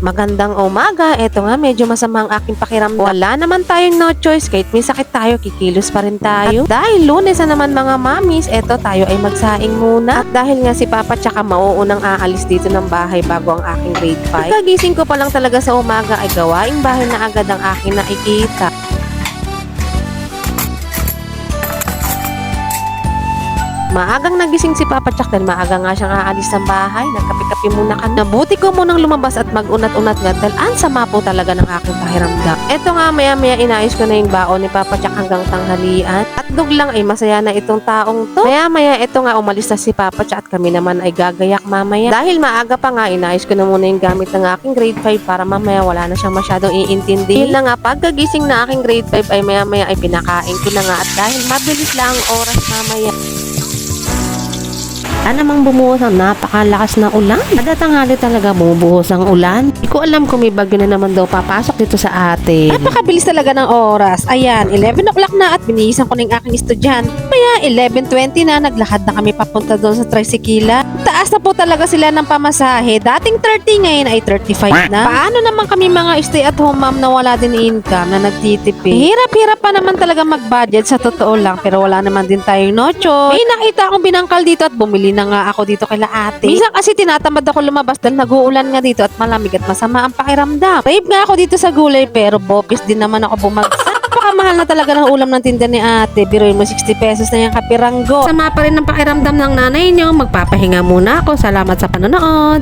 Magandang umaga. Eto nga, medyo masama ang aking pakiramdam. Wala naman tayong no choice. Kahit may sakit tayo, kikilos pa rin tayo. At dahil lunes na naman mga mamis, eto tayo ay magsaing muna. At dahil nga si Papa tsaka mauunang aalis dito ng bahay bago ang aking grade 5. Kagising ko pa lang talaga sa umaga ay gawaing bahay na agad ang aking nakikita. Maagang nagising si Papa Chuck dahil maaga nga siyang aalis ng bahay. Nagkape-kape muna ka. Nabuti ko munang lumabas at mag-unat-unat nga dahil ang sama po talaga ng aking pahiramdam. Eto nga maya-maya inayos ko na yung baon ni Papa Chuck hanggang tanghalian. At duglang ay masaya na itong taong to. Maya-maya eto nga umalis na si Papa Chuck at kami naman ay gagayak mamaya. Dahil maaga pa nga inayos ko na muna yung gamit ng aking grade 5 para mamaya wala na siyang masyadong iintindi. Dahil na nga pagkagising na aking grade 5 ay maya-maya ay pinakain ko na nga at dahil mabilis lang ang oras mamaya wala namang bumuhos ang napakalakas na ulan. Kada tanghali talaga bumubuhos ang ulan. Hindi ko alam kung may bagyo na naman daw papasok dito sa atin. Napakabilis talaga ng oras. Ayan, 11 o'clock na at binihisan ko na yung aking estudyante. Kaya 11.20 na, naglakad na kami papunta doon sa tricycila. Taas na po talaga sila ng pamasahe. Dating 30 ngayon ay 35 na. Paano naman kami mga stay at home ma'am na wala din income na nagtitipid? Hirap-hirap pa naman talaga mag-budget sa totoo lang pero wala naman din tayong no choice. May nakita akong binangkal dito at bumili na nga ako dito kay ate. Minsan kasi tinatamad ako lumabas dahil nag-uulan nga dito at malamig at masama ang pakiramdam. Babe nga ako dito sa gulay pero bopis din naman ako bumagsak. Napakamahal na talaga ng ulam ng tinda ni ate. Biruin mo 60 pesos na yung kapiranggo. Sama pa rin ang pakiramdam ng nanay niyo. Magpapahinga muna ako. Salamat sa panonood.